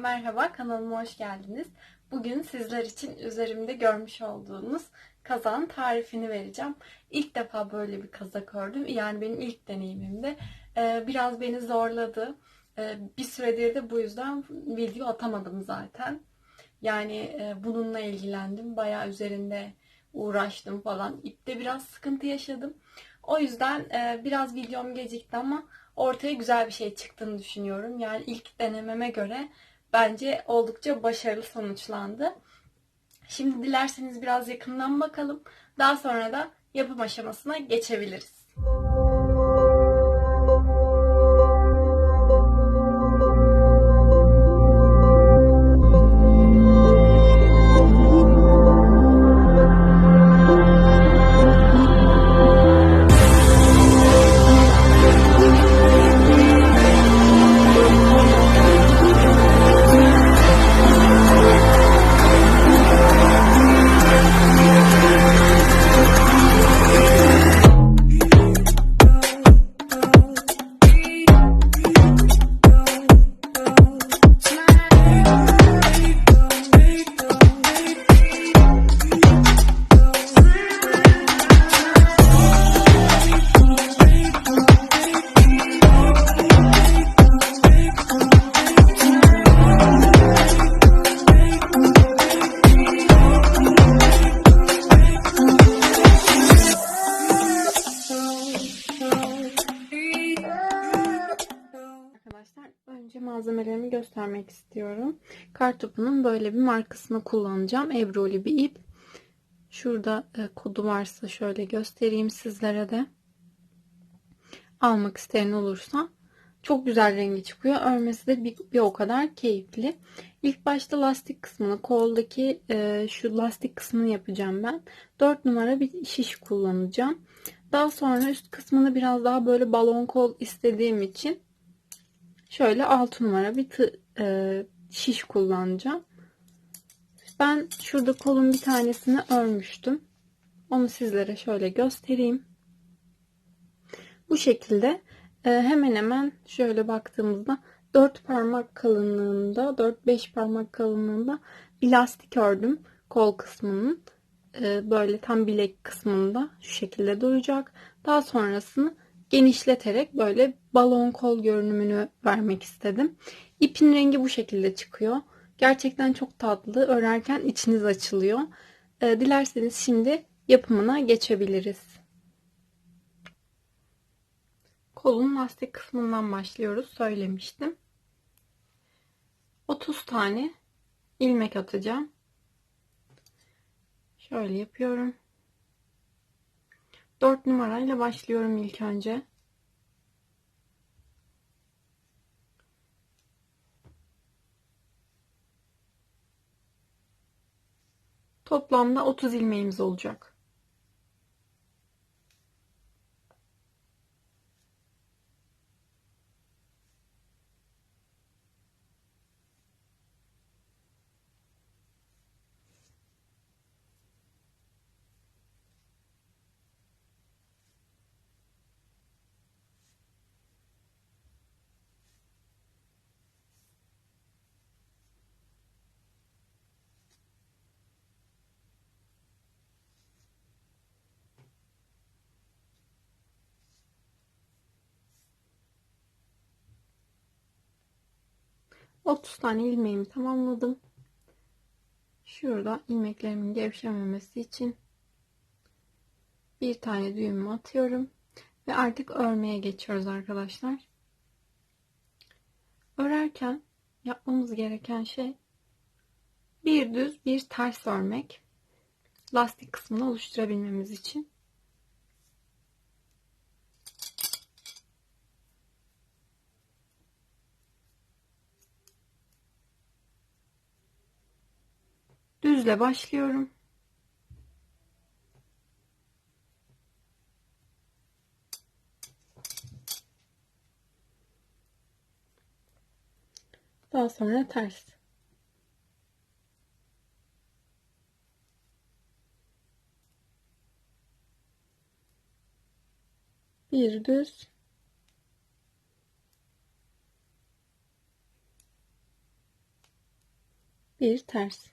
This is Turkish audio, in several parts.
merhaba, kanalıma hoş geldiniz. Bugün sizler için üzerimde görmüş olduğunuz kazağın tarifini vereceğim. İlk defa böyle bir kazak ördüm. Yani benim ilk deneyimimde. Ee, biraz beni zorladı. Ee, bir süredir de bu yüzden video atamadım zaten. Yani e, bununla ilgilendim. Bayağı üzerinde uğraştım falan. İpte biraz sıkıntı yaşadım. O yüzden e, biraz videom gecikti ama ortaya güzel bir şey çıktığını düşünüyorum. Yani ilk denememe göre bence oldukça başarılı sonuçlandı. Şimdi dilerseniz biraz yakından bakalım. Daha sonra da yapım aşamasına geçebiliriz. Arkadaşlar Kartopunun böyle bir markasını kullanacağım. Ebroli bir ip. Şurada e, kodu varsa şöyle göstereyim sizlere de. Almak isteyen olursa. Çok güzel rengi çıkıyor. Örmesi de bir, bir o kadar keyifli. İlk başta lastik kısmını, koldaki e, şu lastik kısmını yapacağım ben. 4 numara bir şiş kullanacağım. Daha sonra üst kısmını biraz daha böyle balon kol istediğim için şöyle 6 numara bir tı, e, şiş kullanacağım. Ben şurada kolun bir tanesini örmüştüm. Onu sizlere şöyle göstereyim. Bu şekilde e, hemen hemen şöyle baktığımızda 4 parmak kalınlığında 4-5 parmak kalınlığında bir lastik ördüm kol kısmının. E, böyle tam bilek kısmında şu şekilde duracak. Daha sonrasını genişleterek böyle balon kol görünümünü vermek istedim. İpin rengi bu şekilde çıkıyor. Gerçekten çok tatlı. Örerken içiniz açılıyor. Ee, dilerseniz şimdi yapımına geçebiliriz. Kolun lastik kısmından başlıyoruz. Söylemiştim. 30 tane ilmek atacağım. Şöyle yapıyorum. 4 numarayla başlıyorum ilk önce. Toplamda 30 ilmeğimiz olacak. Otuz tane ilmeğimi tamamladım. Şurada ilmeklerimin gevşememesi için bir tane düğümümü atıyorum ve artık örmeye geçiyoruz arkadaşlar. Örerken yapmamız gereken şey bir düz bir ters örmek. Lastik kısmını oluşturabilmemiz için. Düzle başlıyorum. Daha sonra ters. Bir düz. bir ters.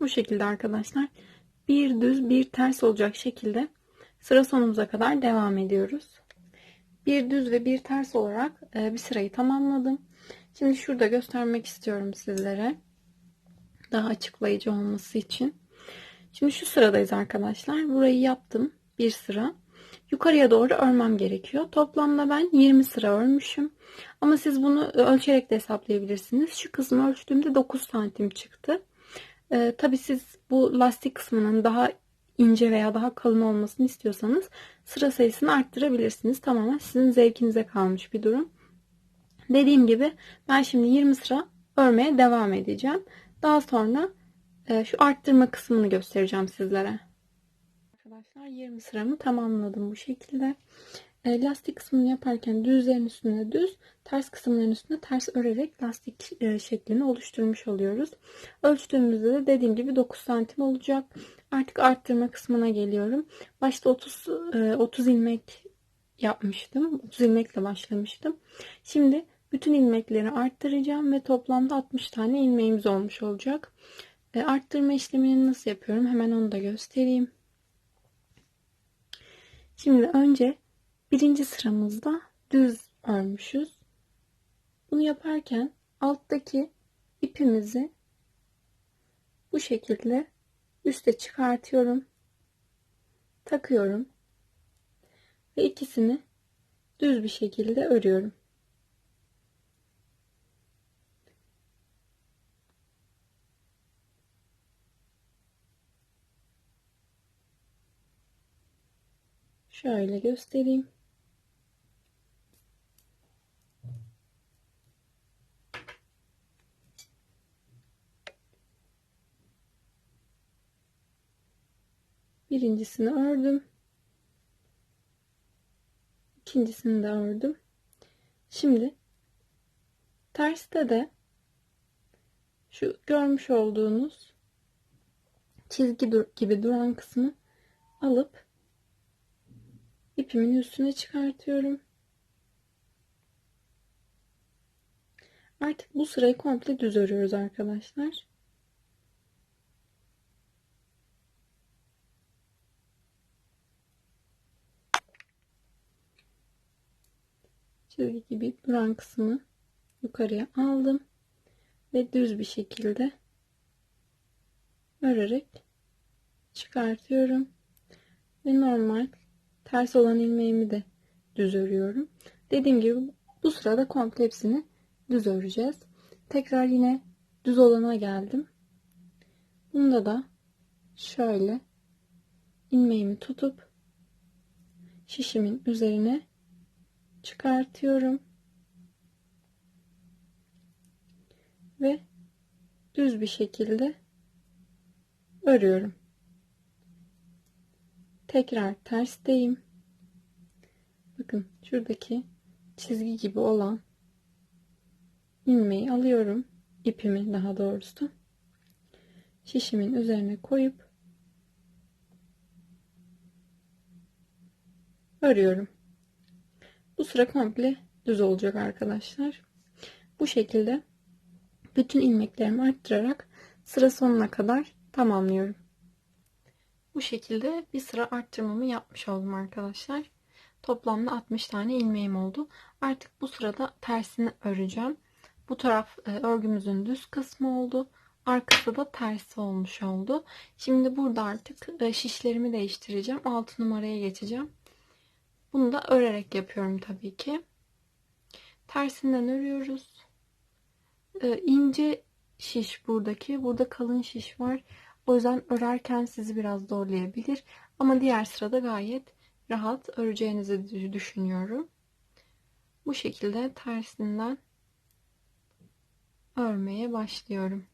Bu şekilde arkadaşlar bir düz bir ters olacak şekilde sıra sonumuza kadar devam ediyoruz. Bir düz ve bir ters olarak e, bir sırayı tamamladım. Şimdi şurada göstermek istiyorum sizlere. Daha açıklayıcı olması için. Şimdi şu sıradayız arkadaşlar. Burayı yaptım. Bir sıra. Yukarıya doğru örmem gerekiyor. Toplamda ben 20 sıra örmüşüm. Ama siz bunu ölçerek de hesaplayabilirsiniz. Şu kısmı ölçtüğümde 9 santim çıktı. Ee, tabii siz bu lastik kısmının daha ince veya daha kalın olmasını istiyorsanız sıra sayısını arttırabilirsiniz. Tamamen sizin zevkinize kalmış bir durum. Dediğim gibi ben şimdi 20 sıra örmeye devam edeceğim. Daha sonra e, şu arttırma kısmını göstereceğim sizlere. Arkadaşlar 20 sıramı tamamladım bu şekilde. E, lastik kısmını yaparken düzlerin üstüne düz, ters kısımların üstüne ters örerek lastik e, şeklini oluşturmuş oluyoruz. Ölçtüğümüzde de dediğim gibi 9 santim olacak. Artık arttırma kısmına geliyorum. Başta 30 30 ilmek yapmıştım. 30 ilmekle başlamıştım. Şimdi bütün ilmekleri arttıracağım ve toplamda 60 tane ilmeğimiz olmuş olacak. E, arttırma işlemini nasıl yapıyorum? Hemen onu da göstereyim. Şimdi önce birinci sıramızda düz örmüşüz. Bunu yaparken alttaki ipimizi bu şekilde üste çıkartıyorum. Takıyorum. Ve ikisini düz bir şekilde örüyorum. Şöyle göstereyim. Birincisini ördüm. İkincisini de ördüm. Şimdi terste de şu görmüş olduğunuz çizgi gibi duran kısmı alıp ipimin üstüne çıkartıyorum. Artık bu sırayı komple düz örüyoruz arkadaşlar. Çizgi gibi duran kısmı yukarıya aldım ve düz bir şekilde örerek çıkartıyorum ve normal ters olan ilmeğimi de düz örüyorum. Dediğim gibi bu sırada komple hepsini düz öreceğiz. Tekrar yine düz olana geldim. Bunda da şöyle ilmeğimi tutup şişimin üzerine çıkartıyorum. Ve düz bir şekilde örüyorum. Tekrar tersteyim. Bakın şuradaki çizgi gibi olan ilmeği alıyorum. ipimi daha doğrusu. Şişimin üzerine koyup örüyorum. Bu sıra komple düz olacak arkadaşlar. Bu şekilde bütün ilmeklerimi arttırarak sıra sonuna kadar tamamlıyorum. Bu şekilde bir sıra arttırmamı yapmış oldum arkadaşlar. Toplamda 60 tane ilmeğim oldu. Artık bu sırada tersini öreceğim. Bu taraf e, örgümüzün düz kısmı oldu. Arkası da tersi olmuş oldu. Şimdi burada artık e, şişlerimi değiştireceğim. 6 numaraya geçeceğim. Bunu da örerek yapıyorum tabii ki. Tersinden örüyoruz. Ee, ince şiş buradaki. Burada kalın şiş var. O yüzden örerken sizi biraz zorlayabilir. Ama diğer sırada gayet rahat öreceğinizi düşünüyorum. Bu şekilde tersinden örmeye başlıyorum.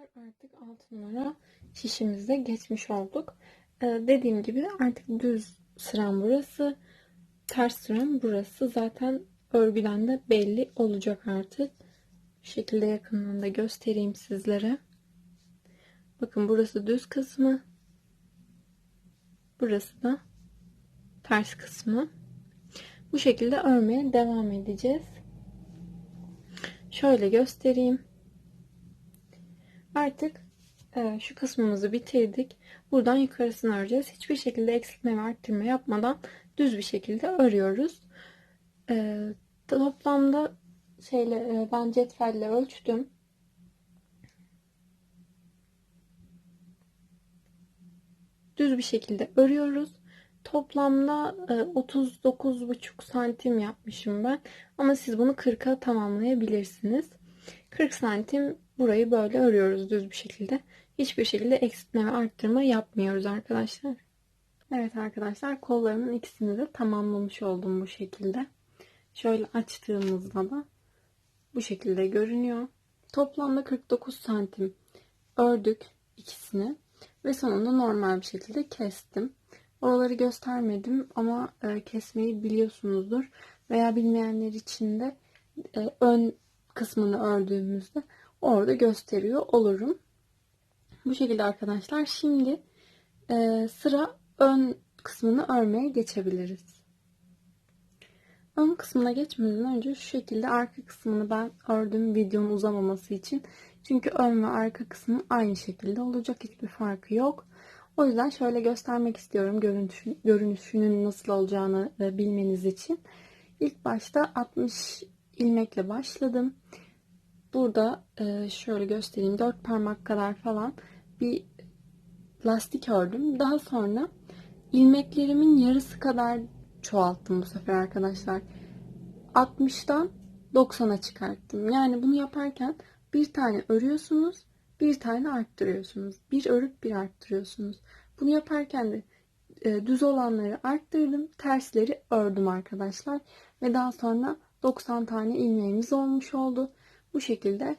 Arkadaşlar artık 6 numara şişimize geçmiş olduk. Ee, dediğim gibi artık düz sıram burası. Ters sıram burası. Zaten örgüden de belli olacak artık. Bu şekilde yakından da göstereyim sizlere. Bakın burası düz kısmı. Burası da ters kısmı. Bu şekilde örmeye devam edeceğiz. Şöyle göstereyim. Artık e, şu kısmımızı bitirdik. Buradan yukarısını öreceğiz. Hiçbir şekilde eksiltme ve arttırma yapmadan düz bir şekilde örüyoruz. E, toplamda şeyle e, ben cetvelle ölçtüm. Düz bir şekilde örüyoruz. Toplamda 39,5 santim yapmışım ben. Ama siz bunu 40'a tamamlayabilirsiniz. 40 santim burayı böyle örüyoruz düz bir şekilde. Hiçbir şekilde eksiltme ve arttırma yapmıyoruz arkadaşlar. Evet arkadaşlar kollarımın ikisini de tamamlamış oldum bu şekilde. Şöyle açtığımızda da bu şekilde görünüyor. Toplamda 49 santim ördük ikisini ve sonunda normal bir şekilde kestim. Oraları göstermedim ama e, kesmeyi biliyorsunuzdur. Veya bilmeyenler için de e, ön kısmını ördüğümüzde orada gösteriyor olurum. Bu şekilde arkadaşlar. Şimdi e, sıra ön kısmını örmeye geçebiliriz. Ön kısmına geçmeden önce şu şekilde arka kısmını ben ördüm videonun uzamaması için. Çünkü ön ve arka kısmı aynı şekilde olacak. Hiçbir farkı yok. O yüzden şöyle göstermek istiyorum görünüşü, görünüşünün nasıl olacağını e, bilmeniz için. İlk başta 60 ilmekle başladım. Burada e, şöyle göstereyim. 4 parmak kadar falan bir lastik ördüm. Daha sonra ilmeklerimin yarısı kadar çoğalttım bu sefer arkadaşlar. 60'dan 90'a çıkarttım. Yani bunu yaparken bir tane örüyorsunuz, bir tane arttırıyorsunuz. Bir örüp bir arttırıyorsunuz. Bunu yaparken de e, düz olanları arttırdım, tersleri ördüm arkadaşlar. Ve daha sonra 90 tane ilmeğimiz olmuş oldu. Bu şekilde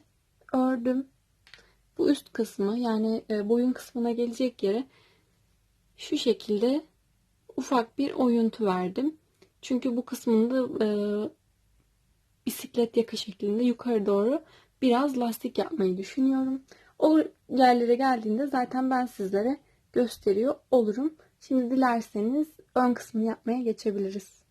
ördüm. Bu üst kısmı yani e, boyun kısmına gelecek yere şu şekilde ufak bir oyuntu verdim. Çünkü bu kısmında e, bisiklet yaka şeklinde yukarı doğru biraz lastik yapmayı düşünüyorum. O yerlere geldiğinde zaten ben sizlere gösteriyor olurum. Şimdi dilerseniz ön kısmını yapmaya geçebiliriz.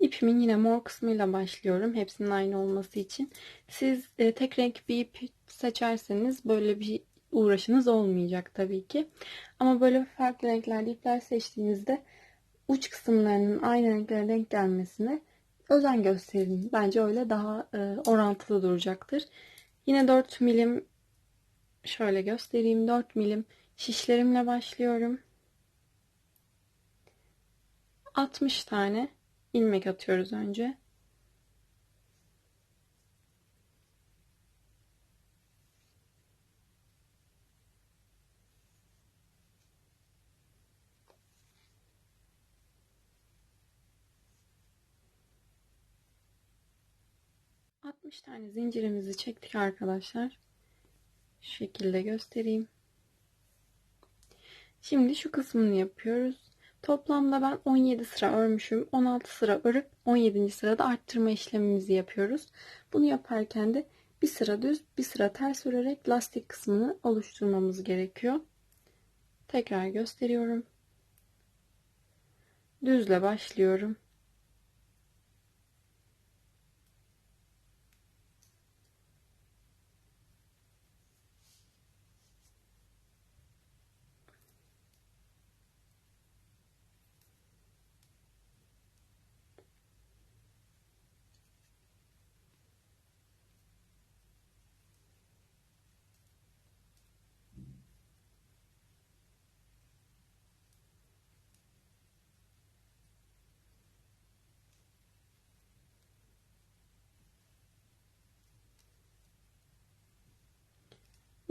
İpimin yine mor kısmıyla başlıyorum. Hepsinin aynı olması için. Siz e, tek renk bir ip seçerseniz böyle bir uğraşınız olmayacak tabii ki. Ama böyle farklı renklerde ipler seçtiğinizde uç kısımlarının aynı renklere denk gelmesine özen gösterin. Bence öyle daha e, orantılı duracaktır. Yine 4 milim şöyle göstereyim. 4 milim şişlerimle başlıyorum. 60 tane ilmek atıyoruz önce. Altmış tane zincirimizi çektik arkadaşlar. Şu şekilde göstereyim. Şimdi şu kısmını yapıyoruz. Toplamda ben 17 sıra örmüşüm. 16 sıra örüp 17. sırada arttırma işlemimizi yapıyoruz. Bunu yaparken de bir sıra düz bir sıra ters örerek lastik kısmını oluşturmamız gerekiyor. Tekrar gösteriyorum. Düzle başlıyorum.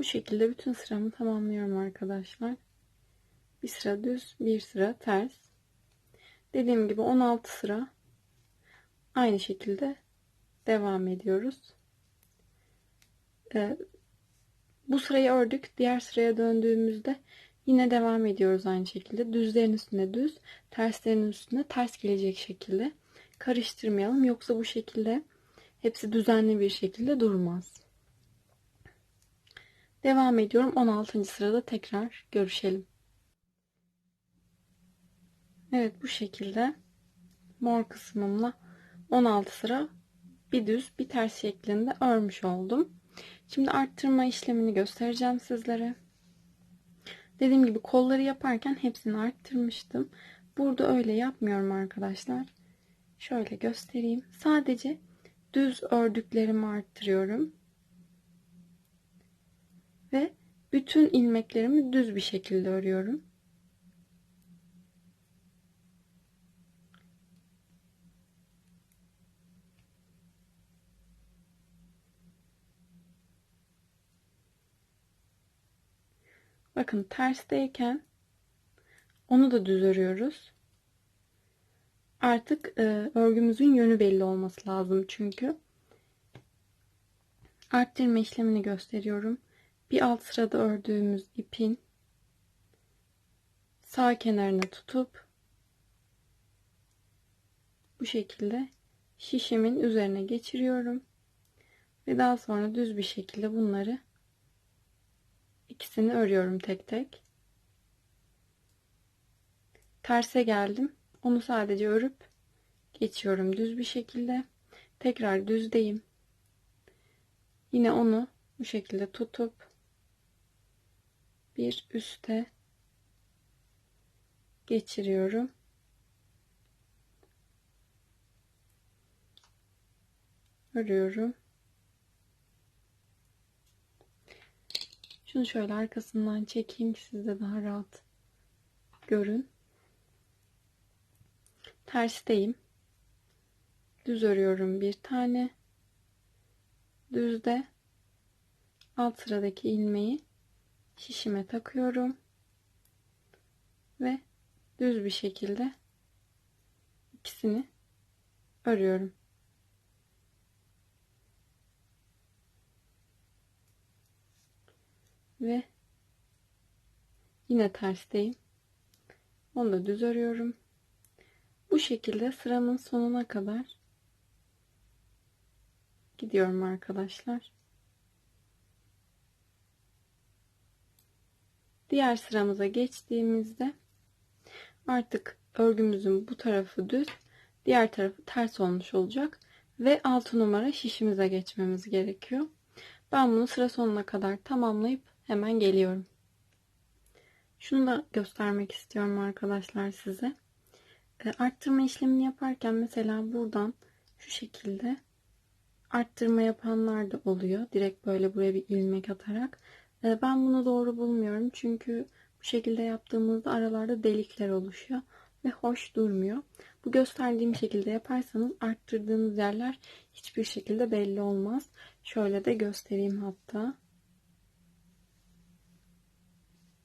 Şekilde bütün sıramı tamamlıyorum arkadaşlar. Bir sıra düz, bir sıra ters. Dediğim gibi 16 sıra aynı şekilde devam ediyoruz. Ee, Bu sırayı ördük. Diğer sıraya döndüğümüzde yine devam ediyoruz aynı şekilde. Düzlerin üstüne düz, terslerin üstüne ters gelecek şekilde karıştırmayalım. Yoksa bu şekilde hepsi düzenli bir şekilde durmaz. Devam ediyorum. 16. sırada tekrar görüşelim. Evet bu şekilde mor kısmımla 16 sıra bir düz bir ters şeklinde örmüş oldum. Şimdi arttırma işlemini göstereceğim sizlere. Dediğim gibi kolları yaparken hepsini arttırmıştım. Burada öyle yapmıyorum arkadaşlar. Şöyle göstereyim. Sadece düz ördüklerimi arttırıyorum. Ve bütün ilmeklerimi düz bir şekilde örüyorum. Bakın tersteyken onu da düz örüyoruz. Artık e, örgümüzün yönü belli olması lazım çünkü. Arttırma işlemini gösteriyorum. Bir alt sırada ördüğümüz ipin sağ kenarına tutup bu şekilde şişimin üzerine geçiriyorum. Ve daha sonra düz bir şekilde bunları ikisini örüyorum tek tek. Terse geldim. Onu sadece örüp geçiyorum düz bir şekilde. Tekrar düzdeyim. Yine onu bu şekilde tutup bir üste geçiriyorum. Örüyorum. Şunu şöyle arkasından çekeyim ki siz de daha rahat görün. Tersteyim. Düz örüyorum bir tane. Düzde alt sıradaki ilmeği şişime takıyorum. Ve düz bir şekilde ikisini örüyorum. ve yine tersteyim. Onu da düz örüyorum. Bu şekilde sıramın sonuna kadar gidiyorum arkadaşlar. Diğer sıramıza geçtiğimizde artık örgümüzün bu tarafı düz, diğer tarafı ters olmuş olacak ve 6 numara şişimize geçmemiz gerekiyor. Ben bunu sıra sonuna kadar tamamlayıp Hemen geliyorum. Şunu da göstermek istiyorum arkadaşlar size. E, arttırma işlemini yaparken mesela buradan şu şekilde arttırma yapanlar da oluyor. Direkt böyle buraya bir ilmek atarak. E, ben bunu doğru bulmuyorum. Çünkü bu şekilde yaptığımızda aralarda delikler oluşuyor ve hoş durmuyor. Bu gösterdiğim şekilde yaparsanız arttırdığınız yerler hiçbir şekilde belli olmaz. Şöyle de göstereyim hatta.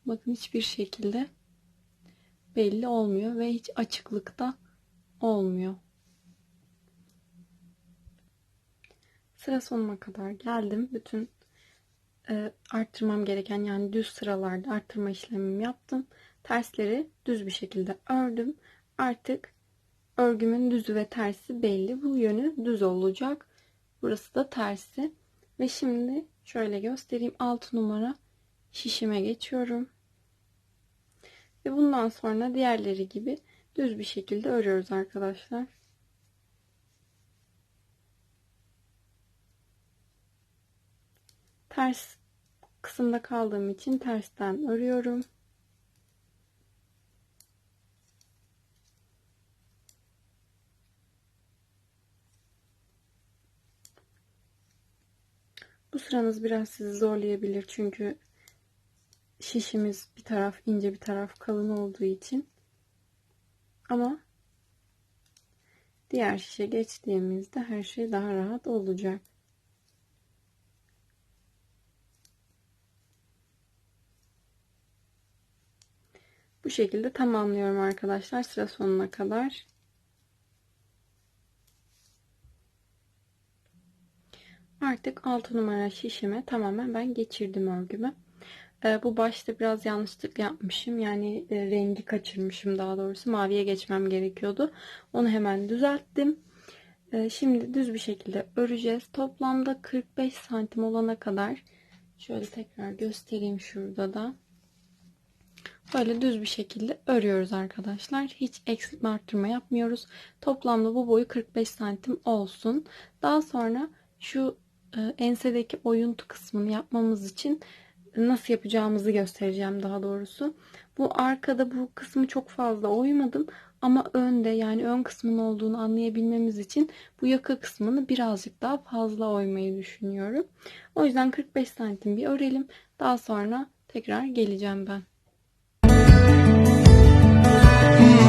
Bakın hiçbir şekilde belli olmuyor ve hiç açıklıkta olmuyor. Sıra sonuna kadar geldim. Bütün e, arttırmam gereken yani düz sıralarda arttırma işlemimi yaptım. Tersleri düz bir şekilde ördüm. Artık örgümün düzü ve tersi belli. Bu yönü düz olacak. Burası da tersi. Ve şimdi şöyle göstereyim. 6 numara şişime geçiyorum. Ve bundan sonra diğerleri gibi düz bir şekilde örüyoruz arkadaşlar. Ters kısımda kaldığım için tersten örüyorum. Bu sıranız biraz sizi zorlayabilir çünkü şişimiz bir taraf ince bir taraf kalın olduğu için ama diğer şişe geçtiğimizde her şey daha rahat olacak. Bu şekilde tamamlıyorum arkadaşlar sıra sonuna kadar. Artık 6 numara şişime tamamen ben geçirdim örgümü. Ee, bu başta biraz yanlışlık yapmışım. Yani e, rengi kaçırmışım daha doğrusu. Maviye geçmem gerekiyordu. Onu hemen düzelttim. Ee, şimdi düz bir şekilde öreceğiz. Toplamda 45 santim olana kadar şöyle tekrar göstereyim şurada da. Böyle düz bir şekilde örüyoruz arkadaşlar. Hiç eksiltme arttırma yapmıyoruz. Toplamda bu boyu 45 santim olsun. Daha sonra şu e, ensedeki oyuntu kısmını yapmamız için nasıl yapacağımızı göstereceğim daha doğrusu. Bu arkada bu kısmı çok fazla oymadım ama önde yani ön kısmın olduğunu anlayabilmemiz için bu yaka kısmını birazcık daha fazla oymayı düşünüyorum. O yüzden 45 santim bir örelim. Daha sonra tekrar geleceğim ben. Mm.